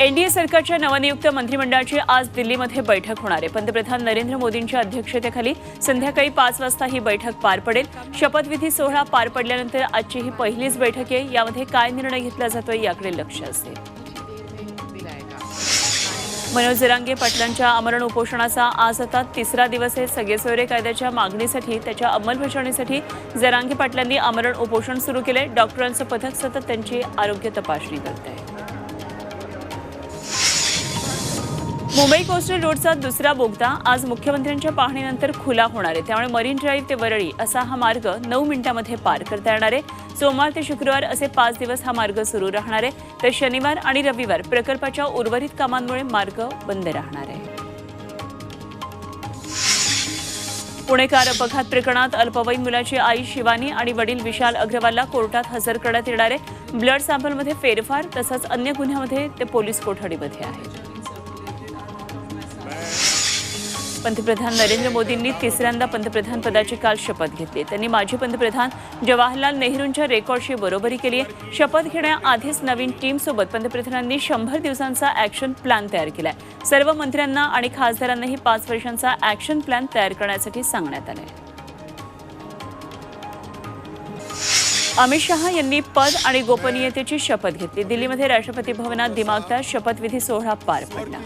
NDA सरकारच्या नवनियुक्त मंत्रिमंडळाची आज दिल्लीमध्ये बैठक होणार आहे. पंतप्रधान नरेंद्र मोदींच्या अध्यक्षतेखाली संध्याकाळी पाच वाजता ही बैठक पार पडेल. शपथविधी सोहळा पार पडल्यानंतर आजची ही पहिलीच बैठक आहे. यामध्ये काय निर्णय घेतला जातोय याकडे लक्ष असेल. मनोज जरांगे पाटलांच्या आमरण उपोषणाचा आज आता तिसरा दिवस आहे. सगळे सोयरे कायद्याच्या मागणीसाठी त्याच्या अंमलबजावणीसाठी जरांगे पाटलांनी आमरण उपोषण सुरू केले डॉक्टरांचं पथक सतत त्यांची आरोग्य तपासणी करत आहे मुंबई कोस्टल रोडचा दुसरा बोगदा आज मुख्यमंत्र्यांच्या पाहणीनंतर खुला होणार आहे. त्यामुळे मरीन ड्राईव्ह ते वरळी असा हा मार्ग नऊ मिनिटांमध्ये पार करता येणार आहे. सोमवार ते शुक्रवार असे पाच दिवस हा मार्ग सुरू राहणार आहे. तर शनिवार आणि रविवार प्रकल्पाच्या उर्वरित कामांमुळे मार्ग बंद राहणार आहे. पुणे कार अपघात प्रकरणात अल्पवयीन मुलाची आई शिवानी आणि वडील विशाल अग्रवालला कोर्टात हजर करण्यात येणार आहे. ब्लड सॅम्पलमध्ये फेरफार तसंच अन्य गुन्ह्यामध्ये ते पोलीस कोठडीमध्ये आहेत. पंतप्रधान नरेंद्र मोदींनी तिसऱ्यांदा पंतप्रधान पदाची काल शपथ घेतली. त्यांनी माजी पंतप्रधान जवाहरलाल नेहरूंच्या रेकॉर्डशी बरोबरी केली आहे. शपथ घेण्याआधीच नवीन टीमसोबत पंतप्रधानांनी शंभर दिवसांचा ॲक्शन प्लॅन तयार केला आहे सर्व मंत्र्यांना आणि खासदारांनाही पाच वर्षांचा ॲक्शन प्लॅन तयार करण्यासाठी सांगण्यात आले अमित शहा यांनी पद आणि गोपनीयतेची शपथ घेतली. दिल्लीमध्ये राष्ट्रपती भवनात दिमागदार शपथविधी सोहळा पार पडला.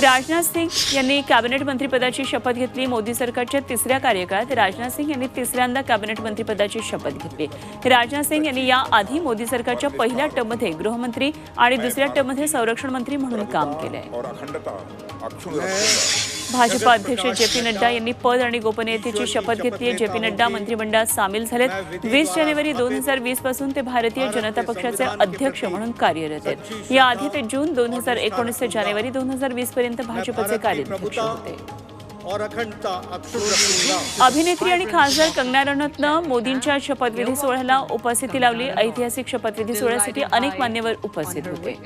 राजनाथ सिंग यांनी कॅबिनेट मंत्रिपदाची शपथ घेतली. मोदी सरकारच्या तिसऱ्या कार्यकाळात राजनाथ सिंग यांनी तिसऱ्यांदा कॅबिनेट मंत्रिपदाची शपथ घेतली. राजनाथ सिंग यांनी या आधी मोदी सरकारच्या पहिल्या टर्ममध्ये गृहमंत्री आणि दुसऱ्या टर्ममध्ये संरक्षण मंत्री म्हणून काम केलंय. भाजपा अध्यक्ष जे पी नड्डा यांनी पद आणि गोपनीयतेची शपथ घेतली आहे. जे पी नड्डा मंत्रिमंडळात सामील झालेत. वीस जानेवारी दोन हजार वीसपासून ते भारतीय जनता पक्षाचे अध्यक्ष म्हणून कार्यरत आहेत. याआधी ते जून दोन हजार एकोणीस ते जानेवारी दोन हजार वीस पर्यंत भाजपचे कार्याध्यक्ष होते. अभिनेत्री आणि खासदार कंगना रनौतनं मोदींच्या शपथविधी सोहळ्याला उपस्थिती लावली. ऐतिहासिक शपथविधी सोहळ्यासाठी अनेक मान्यवर उपस्थित होते.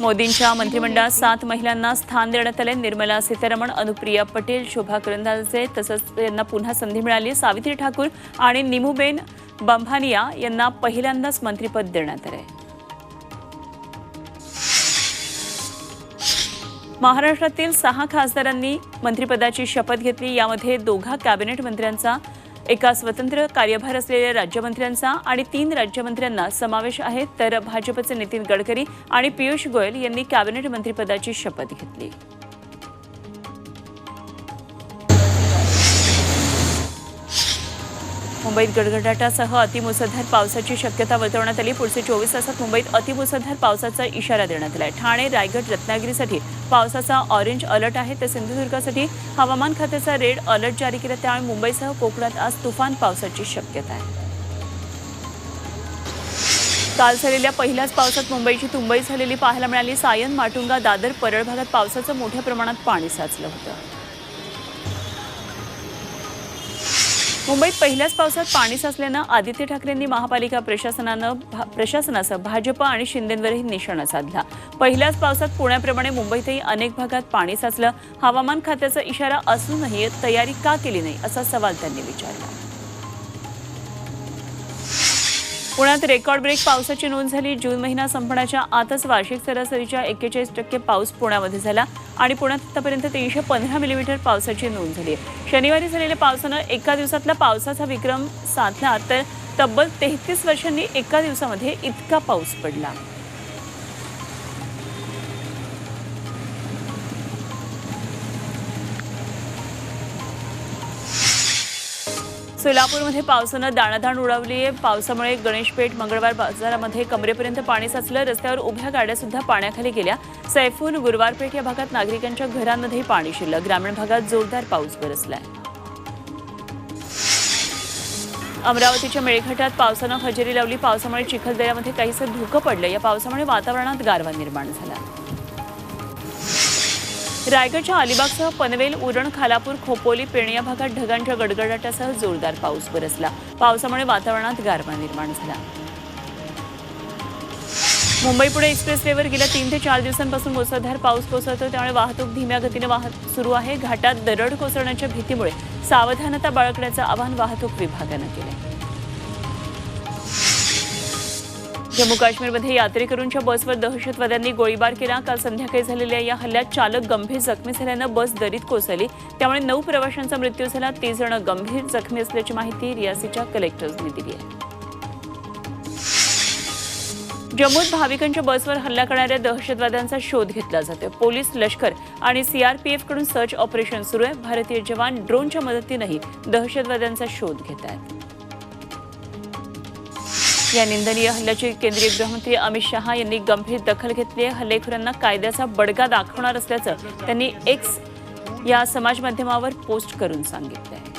मोदींच्या मंत्रिमंडळात सात महिलांना स्थान देण्यात आले निर्मला सीतारमण अनुप्रिया पटेल शोभा करंदाजे तसंच यांना पुन्हा संधी मिळाली. सावित्री ठाकूर आणि निमुबेन बंभानिया यांना पहिल्यांदाच मंत्रिपद देण्यात आले महाराष्ट्रातील सहा खासदारांनी मंत्रिपदाची शपथ घेतली. यामध्ये दोघा कॅबिनेट मंत्र्यांचा एका स्वतंत्र कार्यभार असलेल्या राज्यमंत्र्यांचा आणि तीन राज्यमंत्र्यांना समावेश आहे तर भाजपचे नितीन गडकरी आणि पियुष गोयल यांनी कॅबिनेट मंत्रिपदाची शपथ घेतली. मुंबईत गडगडाटासह अतिमुसळधार पावसाची शक्यता वर्तवण्यात आली. पुढचे चोवीस तासात मुंबईत अतिमुसळधार पावसाचा इशारा देण्यात आला आहे ठाणे रायगड रत्नागिरीसाठी पावसाचा ऑरेंज अलर्ट आहे. तर सिंधुदुर्गासाठी हवामान खात्याचा रेड अलर्ट जारी केला. त्यामुळे मुंबईसह कोकणात आज तुफान पावसाची शक्यता आहे. काल झालेल्या पहिल्याच पावसात मुंबईची तुंबई झालेली पाहायला मिळाली. सायन माटुंगा दादर परळ भागात पावसाचं मोठ्या प्रमाणात पाणी साचलं होतं. मुंबईत पहिल्याच पावसात पाणी साचल्यानं आदित्य ठाकरेंनी महापालिका प्रशासनानं भा- प्रशासनासह भाजप आणि शिंदेंवरही निशाणा साधला. पहिल्याच पावसात पुण्याप्रमाणे मुंबईतही अनेक भागात पाणी साचलं. हवामान खात्याचा इशारा असूनही तयारी का केली नाही असा सवाल त्यांनी विचारला. पुण्यात रेकॉर्ड ब्रेक पावसाची नोंद झाली. जून महिना संपण्याच्या आतच वार्षिक सरासरीच्या एक्केचाळीस टक्के पाऊस पुण्यामध्ये झाला आणि पुण्यात आतापर्यंत तीनशे पंधरा मिलीमीटर पावसाची नोंद झाली शनिवारी झालेल्या पावसानं एका दिवसातला पावसाचा विक्रम साधला तर तब्बल तेहतीस वर्षांनी एका दिवसामध्ये इतका पाऊस पडला. सोलापूरमध्ये पावसानं दाणादाण उडवली आहे. पावसामुळे गणेशपेठ मंगळवार बाजारामध्ये कमरेपर्यंत पाणी साचलं. रस्त्यावर उभ्या गाड्या सुद्धा पाण्याखाली गेल्या. सैफूल गुरुवारपेठ या भागात नागरिकांच्या घरांमध्ये पाणी शिरलं. ग्रामीण भागात जोरदार पाऊस बरसलाय. अमरावतीच्या मेळघाटात पावसानं हजेरी लावली. पावसामुळे चिखलदऱ्यामध्ये काहीसं धुकं पडलं. या पावसामुळे वातावरणात गारवा निर्माण झाला. रायगडच्या अलिबागसह पनवेल उरण खालापूर खोपोली पेण या भागात ढगांच्या गडगडाटासह जोरदार पाऊस बरसला पावसामुळे वातावरणात गारवा निर्माण झाला. मुंबई पुणे एक्सप्रेसवेवर गेल्या तीन ते चार दिवसांपासून मुसळधार पाऊस कोसळतो त्यामुळे वाहतूक धीम्या गतीने वाहत सुरू आहे. घाटात दरड कोसळण्याच्या भीतीमुळे सावधानता बाळगण्याचं आवाहन वाहतूक विभागानं केलं जम्मू काश्मीरमध्ये यात्रेकरूंच्या बसवर दहशतवाद्यांनी गोळीबार केला. काल संध्याकाळी झालेल्या या हल्ल्यात चालक गंभीर जखमी झाल्यानं बस दरीत कोसळली. त्यामुळे नऊ प्रवाशांचा मृत्यू झाला. तीस जण गंभीर जखमी असल्याची माहिती रियासीच्या कलेक्टर्सनी दिली आहे. जम्मूत भाविकांच्या बसवर हल्ला करणाऱ्या दहशतवाद्यांचा शोध घेतला जातोय. पोलीस लष्कर आणि सीआरपीएफकडून सर्च ऑपरेशन सुरू आहे. भारतीय जवान ड्रोनच्या मदतीनंही दहशतवाद्यांचा शोध घेत आहेत. या निंदनीय हल्ल्याची केंद्रीय गृहमंत्री अमित शहा यांनी गंभीर दखल घेतली. आहे हल्लेखोरांना कायद्याचा बडगा दाखवणार असल्याचं त्यांनी एक्स या समाज माध्यमावर पोस्ट करून सांगितलं आहे